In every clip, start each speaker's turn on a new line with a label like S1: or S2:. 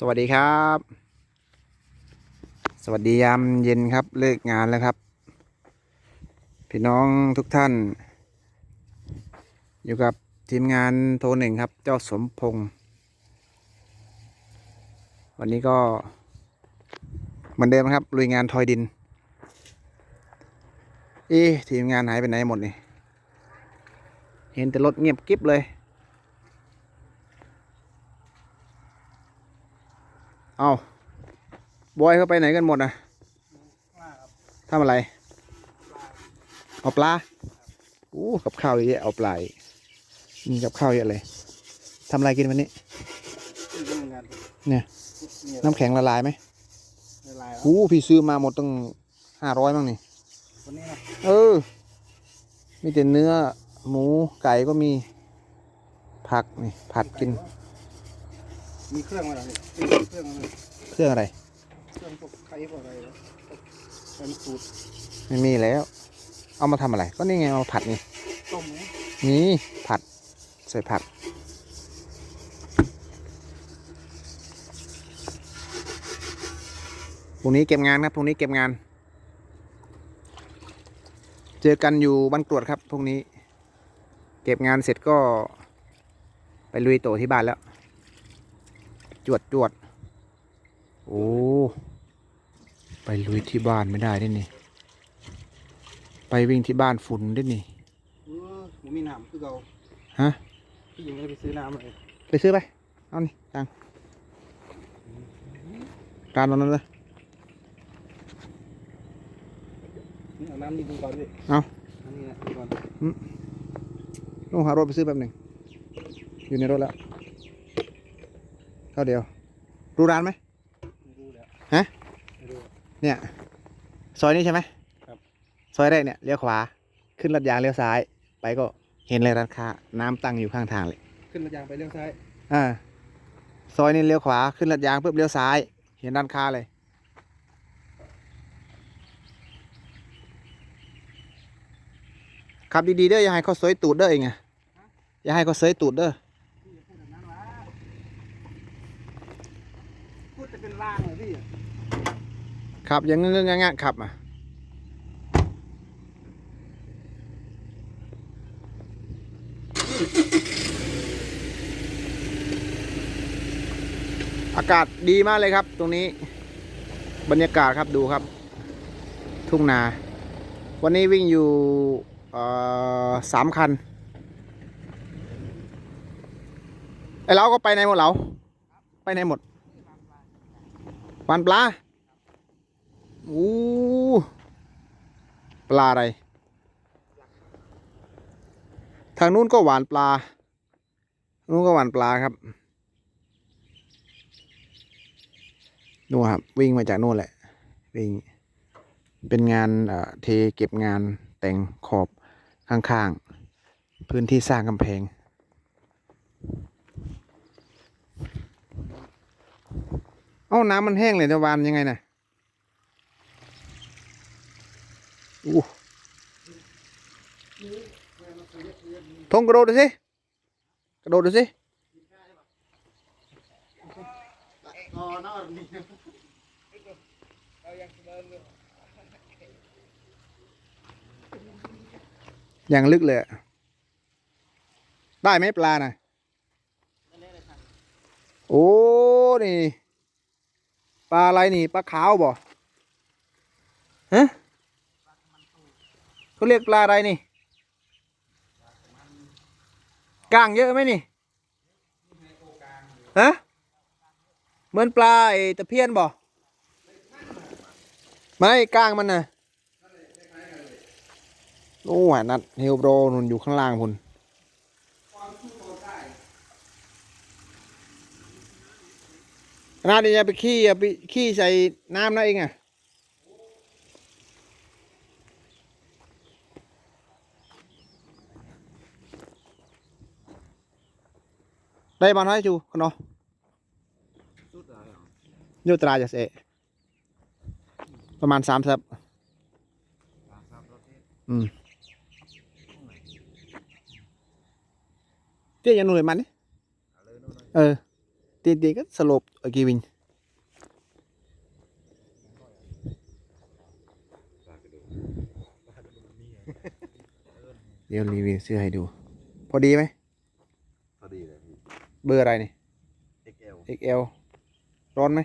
S1: สวัสดีครับ สวัสดียามเย็นครับเลิกงานแล้วครับ พี่น้องทุกท่าน อยู่กับทีมงานโทรหนึ่งครับ เจ้าสมพงศ์วันนี้ก็เหมือนเดิมครับลุยงานทอยดินอ๊ะทีมงานหายไปไหนหมดนี่เห็นแต่รถเงียบกริบเลย เอาบอยเขาไปไหนกันหมดอะทำอะไร เอาปลาอู้กับข้าวเยอะเอาปลาอีกมีกับข้าวเยอะเลยทำอะไรกินวันนี้ เนี่ย น้ำแข็งละลายไหม
S2: ละลายแล้ว
S1: อู้พี่ซื้อมาหมดตั้งห้าร้อยมั้งนี่
S2: วันนี้นะ
S1: เออ มีแต่เนื้อ หมูไก่ก็มี ผักนี่ผัดกิน
S2: มีเครื่องอะไรเนี่ยเครื่องอะไร
S1: เครื่องอะไร
S2: เครื่องพวกไข่พวกอะไรนะพวกเป็นสูตร
S1: ไม่มีแล้ว เอามาทำอะไร ก็นี่ไงเอามาผัดนี่
S2: ต้มไหม
S1: นี่ผัด ใส่ผัดพรุ่งนี้เก็บงานครับ พรุ่งนี้เก็บงาน เจอกันอยู่บ้านกรวดครับ พรุ่งนี้ เก็บงานเสร็จก็ ไปลุยโตที่บ้านแล้ว จวดจวดโอ้ ไปลุยที่บ้านไม่ได้ด้วยนี่ ไปวิ่งที่บ้านฝุ่นด้วยนี่
S2: เออหมูมีน้ำคือเรา
S1: ฮะ
S2: พี่หญิงเลยไปซื้อน้ำเลย
S1: ไปซื้อไป เอานี่ตังค์การตรงนั้นเลย
S2: นี่เอาน้ำนี่ดูก่อนดิ
S1: เอา
S2: อันนี้นะดูก่อน
S1: ต้องหารถไปซื้อแป๊บหนึ่งอยู่ในรถแล้ว เท่าเดียว รู้ร้านไหม
S2: ไม่รู้แล้ว
S1: ฮะ
S2: ไม่รู้
S1: เนี่ยซอยนี้ใช่ไหม
S2: ครับ
S1: ซอยแรกเนี่ยเลี้ยวขวา ขึ้นลัดยางเลี้ยวซ้าย ไปก็เห็นเลยร้านค้าน้ำตั้งอยู่ข้างทางเลย
S2: ขึ้นระยางไปเลี้ยวซ้าย
S1: อ่าซอยนี้เลี้ยวขวาขึ้นลัดยางปุ๊บเลี้ยวซ้าย เห็นร้านค้าเลย ขับดีๆเด้ออย่าให้เขาเสยตูดเด้อเองอะอย่าให้เขาเสยตูดเด้อ
S2: พี่อย่าพูดแบบนั้นวะพูดจะเป็นล่างเลยพี่
S1: ขับย่างเงื้องงะขับอะอากาศดีมากเลยครับ ตรงนี้ บรรยากาศครับดูครับ ทุ่งนา วันนี้วิ่งอยู่สามคัน ไอเราก็ไปไหนหมดเรา ไปไหนหมดวานปลาอู้ ปลาอะไร ทางนู้นก็หวานปลา นู้นก็หวานปลาครับ นู่นครับ วิ่งมาจากนู่นแหละ วิ่ง เป็นงานเทเก็บงานแต่งขอบข้างๆ พื้นที่สร้างกำแพงเอ้าน้ำมันแห้งเลยจะวานยังไงน่ะ อู้ทงกระโดดดูสิ กระโดดดูสิอย่างลึกเลยอะได้ไหมปลาน่ะ โอ้ นี่ ปลาอะไรนี่ ปลาขาวบ่ฮะ เขาเรียกปลาอะไรนี่ก้างเยอะไหมนี่ฮะเหมือนปลาไอ้ตะเพียนบ่ไม่ก้างมันนะโอ้ยนัดเฮลโบรนุนอยู่ข้างล่างพุ่นนาดอย่าไปขี้อย่าไปขี้ใส่น้ำนะเองอะ ได้มาน้อยจูกันเนาะ
S2: สุดเลยเหรอ
S1: โยตราจะเสะประมาณสามสับอืมเตี้ยยังหนุ่ยมันนี่เออตีตีก็สลบเอกีวินเดี๋ยวรีวิวเสื้อให้ดู พอดีไหม
S3: พอดีเลยพี่
S1: เบอร์อะไรนี่
S3: XL
S1: XL ร้อนไหม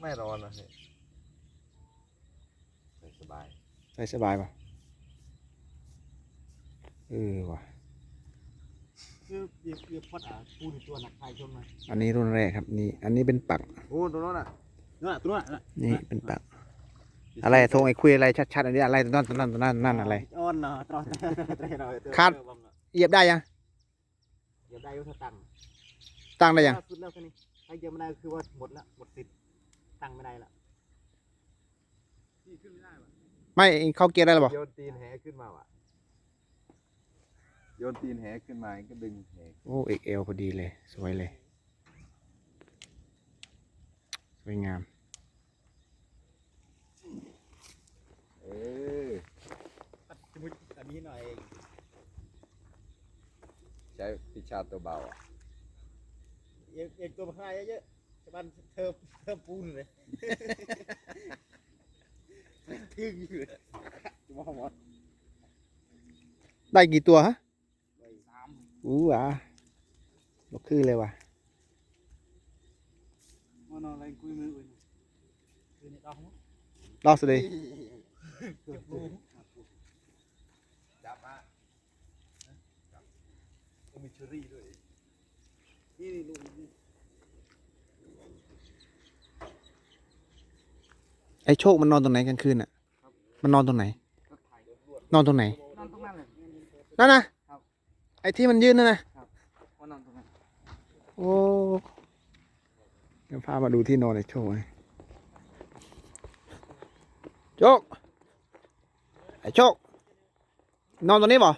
S3: ไม่ร้อนนะพี่ใส่สบาย
S1: ใส่สบายป่ะเออว่ะ
S2: คือเรียบเรียบพอดอะปูนตัวหนักไทยชนมา
S1: อันนี้รุ่นแรกครับนี่ อันนี้เป็นปัก
S3: โอ้ตรงนั้นอะ
S2: นู่นตัวน่ะ
S1: นี่เป็นปัก อะไรโทงไอ้คุยอะไรชัดๆอันนี้อะไรนั่นนั่นนั่นนั่นอะไร
S2: อ้อนเนาะตรอเตรหน่อย
S1: คาดเหยียบได้ยัง
S2: เดี๋ยวได้ยุทธตังค์
S1: ตั้งได้ยัง
S2: สุดแล้วแค่นี้ถ้าเยอะไม่ได้คือว่าหมดละหมดสิทธิ์ตั้งไม่ได้ละที่ขึ้นไม่ได้หรอ
S1: ไม่เข้าเกียร์ได้หรอบอก
S3: โยนตีนแหขึ้นมาว่ะโยนตีนแหขึ้นมาก็ดึงแห
S1: โอ้ XL พอดีเลย สวยเลย สวยงาม
S3: เออ
S2: ตัดจมูกอันนี้หน่อย
S3: ใช้พิชาตัวเบาอะ
S2: เอกเอกตัวพายเยอะๆชาวบ้านเธอเธอปูนเลยทึ่งอยู่เลยจะมองว่า
S1: ได้กี่ตัวฮะ
S2: สาม
S1: อู้อะบกคือเลยว่ะ
S2: มานอนอะไรคุยมืออื่นคืนนี้ต้อง
S1: รอสุดเลย
S2: เก็บรู
S3: จับมาจับก็มีเชอ รี่ด้วย
S2: นี่นี่ลูก
S1: ไอ้โชคมันนอนตรงไหนกลางคืนอะ มันนอนตรงไหน นอนตรงไหน
S2: นอนตรงนั้นเลย
S1: นั่นนะไอ้ที่มันยืนนั่นนะ
S2: ว่านอนตรงนั้น
S1: โอ้เดี๋ยวพามาดูที่นอนไอ้โชคไอ้โชค ไอ้โชคนอนตรงนี้บ่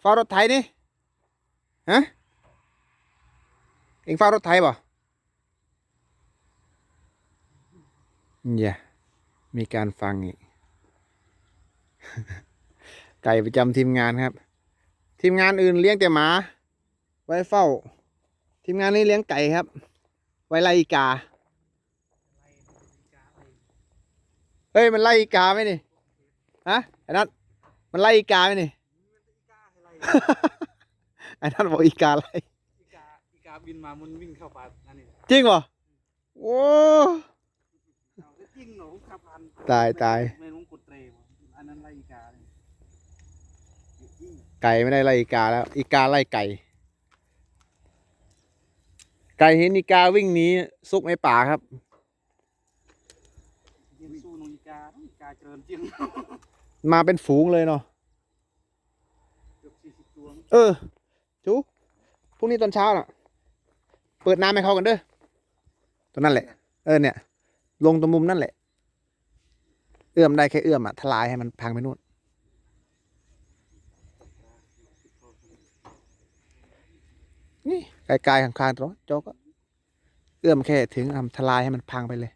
S1: เฝ้ารถไถนี่ ฮะเอ็งเฝ้ารถไถบ่อย่ามีการฟังอีก ไก่ประจำทีมงานครับ ทีมงานอื่นเลี้ยงแต่หมา ไว้เฝ้า ทีมงานนี้เลี้ยงไก่ครับ ไว้ไล่อีกา เฮ้ย มันไล่อีกาไหมนี่ ฮะไอ้นัทมันไล่อีกาไหมนี่ ไอ้นัทบอกอีกาไล่
S2: อีกาอีกาบินมามันวิ่งเข้าป่านั่นนี่
S1: จริงเหรอโอ้
S2: เอาจริงเหรอผมขับผ่าน
S1: ตายตาย
S2: ไม่รู้กดเตรวะอันนั้นไรอีกาเลยจริง
S1: ไก่ไม่ได้ไล่อีกาแล้ว อีกาไล่ไก่ ไก่เห็นอีกาวิ่งหนีซุกในป่าครับ
S2: ยิงสู้นองอีกาอีกาเจริญจริง
S1: มาเป็นฝูงเลยเนาะ
S2: เกือบสี่สิบตัว
S1: เออ จูพรุ่งนี้ตอนเช้าน่ะ เปิดน้ำให้เขากันเด้อตรงนั้นแหละ เออเนี่ย ลงตรงมุมนั่นแหละ เอื้อมได้แค่เอื้อมอะทลายให้มันพังไปนู่นนี่ไกลๆข้างๆตรงโจกก็ เอื้อมแค่ถึงทำทลายให้มันพังไปเลย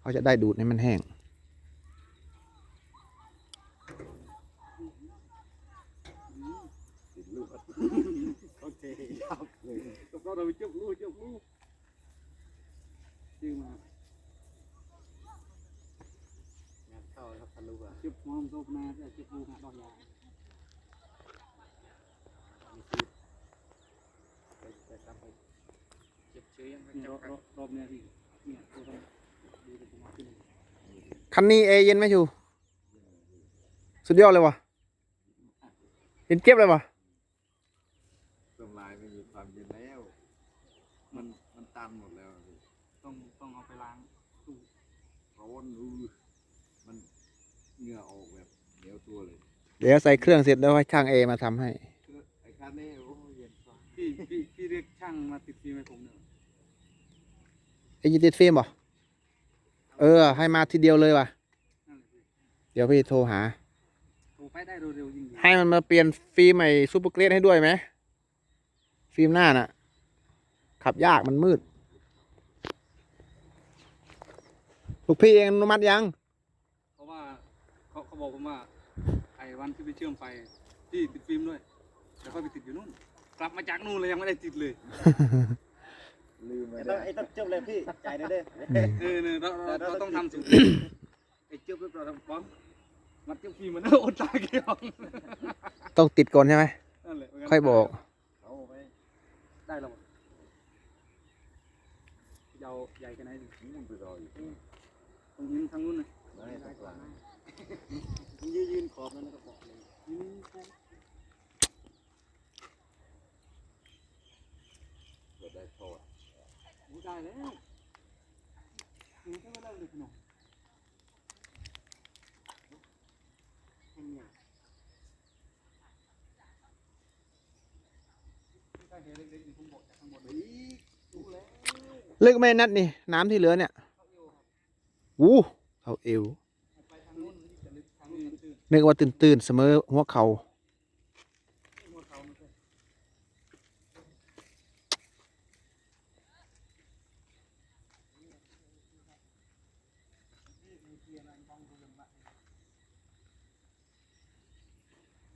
S1: เขาจะได้ดูดให้มันแห้ง
S3: ติดลูก
S2: โอเคยาวเลย ก็เพราะเราไปจุบลูกจุบลูกจึงมางานเข้าครับทะลุอะจุบมอมซุปนาแต่จุบลูกหาดอกยาไปตามไปเจ็บเชื้อยังรอบรอบเนี่ยที่เนี่ยตัวต้องดูดูมาขึ้น
S1: คันนี้เอเย็นไหมชูสุดยอดเลยวะเย็นเก็บเลยวะ
S3: เครื่องลายไม่มีความเย็นแล้ว มันมันตันหมดแล้วพี่
S2: ต้องต้องเอาไปล้างตู้
S3: ร้อนอือมันเหงื่อออกแบบเหนียวตัวเลย
S1: เดี๋ยวใส่เครื่องเสร็จแล้วให้ช่างเอมาทำให้
S3: ไอ้คันนี้โอ้เย็นฟ้า
S2: พี่พี่พี่เรียกช่างมาติดฟิล์มให้ผมเนี่ย
S1: ไอ้ยินติดฟิล์มบ่เออ ให้มาทีเดียวเลยว่ะ
S2: นั่นแหละพี่
S1: เดี๋ยวพี่โทรหา
S2: โทรไปได้เร็วๆยิ่งดี
S1: ให้มันมาเปลี่ยนฟิล์มใหม่ซูเปอร์เกรดให้ด้วยไหมฟิล์มหน้าน่ะ ขับยากมันมืด ลูกพี่เองอนุมัติยัง
S2: เพราะว่าเขาเขาบอกผมว่าไอ้วันที่ไปเชื่อมไฟพี่ติดฟิล์มด้วยแแล้วค่อยไปติดอยู่นู่น กลับมาจากนู่นเลยยังไม่ได้ติดเลย
S3: ลืมไป
S4: ไอ้
S3: แล้
S4: ต้อง
S3: ว
S4: ไอ้ต้องจบเลยพี่จ่ายได้เด้อ
S2: เออเนี่ยเราเราเราต้องทำสูตรไอ้เจ้าเพื่อเราป้อมมัดเจ้าพี่มันอดตายเกี่ยว
S1: ต้องติดก่อนใช่ไหม
S2: นั่นแหละ
S1: ค่อยบอก
S3: เอาไป
S2: ได้แล้วยาวใหญ่แค่ไหนดิ
S3: นู่นไปรออยู่
S2: ตรงนี้ทางนู้นนะ
S3: ไม่ตกลาง
S4: มันยืนยืนขอบนั่นก็บอกเลย
S3: เกิดได้โทษ
S2: ได้แล้วนี่ก็ไม่ได้เลยพี่น้องได้เห็นเล็กๆอยู่ข้างบนข้างบนเลยรู้แล้ว
S1: ลึกไม่นัดนี่ น้ำที่เหลือเนี่ยวู้เท่าเอว
S2: นู้นที่าตื้น
S1: ตื่นเสมอหัวเขา
S2: วันก็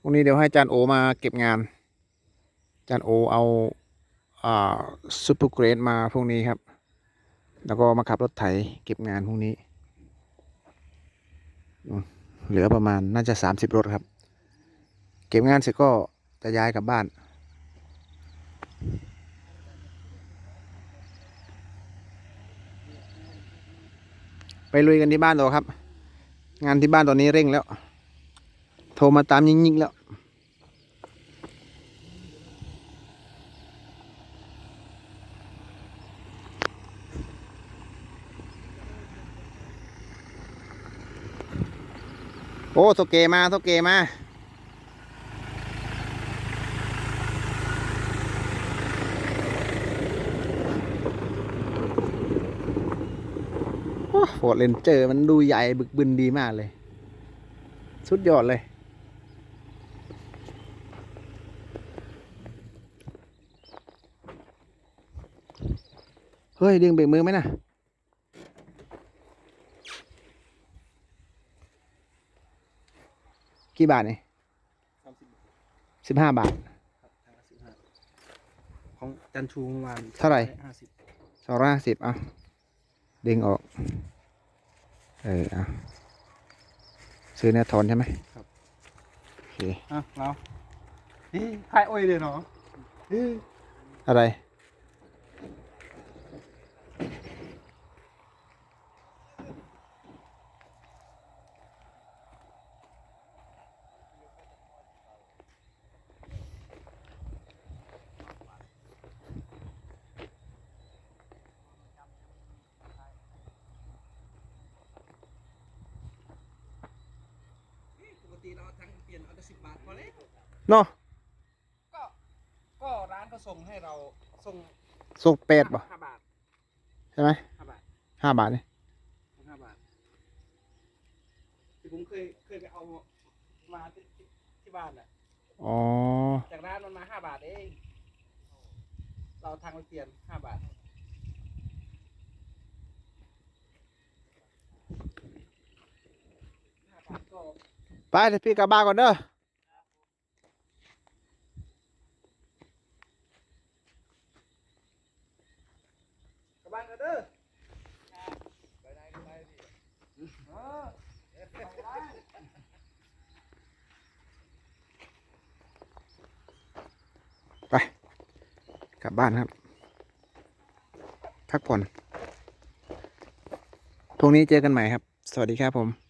S1: พรุ่งนี้เดี๋ยวให้จารย์โอมาเก็บงานจารย์โอเอา อ่าซูเปอร์เกรดมาพรุ่งนี้ครับ แล้วก็มาขับรถไถเก็บงานพรุ่งนี้ เหลือประมาณน่าจะสามสิบรถครับ เก็บงานเสร็จก็จะย้ายกลับบ้าน ไปลุยกันที่บ้านต่อครับ งานที่บ้านตอนนี้เร่งแล้ว โทรมาตามยิ่งๆแล้ว อ้โทเกมาโทเกมาโอ้โฟร์เรนเจอร์มันดูใหญ่บึกบึนดีมากเลย สุดยอดเลย เฮ้ย ดึงเบรกมือไหมนะ กี่บาทนี่
S2: สามสิบ
S1: สิบห้าบาท
S2: ครับทางละสิบห้าของจันชูเมื่อวาน
S1: เท่าไหร่
S2: ห้าสิบ
S1: สองร้อยห้าสิบอะดึงออก เอออะซื้อเนื้อทอนใช่ไหมครับโอเค
S2: อะเราเฮ้ยขายอ้อยเลยเนาะเฮ้ย
S1: อะไร
S2: ติเราทั้งเปลี่ยนเอาแต่สิบบาทพอแล้ว
S1: เนาะ
S2: ก็ก็ร้านก็ส่งให้เราส่ง
S1: สุกเป็ดป่ะ
S2: ห้าบาท
S1: ใช่ไหม
S2: ห้าบาท
S1: ห้าบาทนี่
S2: ห้าบาทที่ผมเคยเคยไปเอามาที่ที่ที่บ้านอะ
S1: อ๋อ
S2: จากร้านมันมาห้าบาทเอง เราทางไปเปลี่ยนห้าบาทห้าบาทก็
S1: ไปเดี๋ยวพี่กลับบ้านก่อนเด้อ
S2: กลับบ้านกันเด้อ
S1: กลับบ้านครับ พักผ่อนพรุ่งนี้เจอกันใหม่ครับ สวัสดีครับผม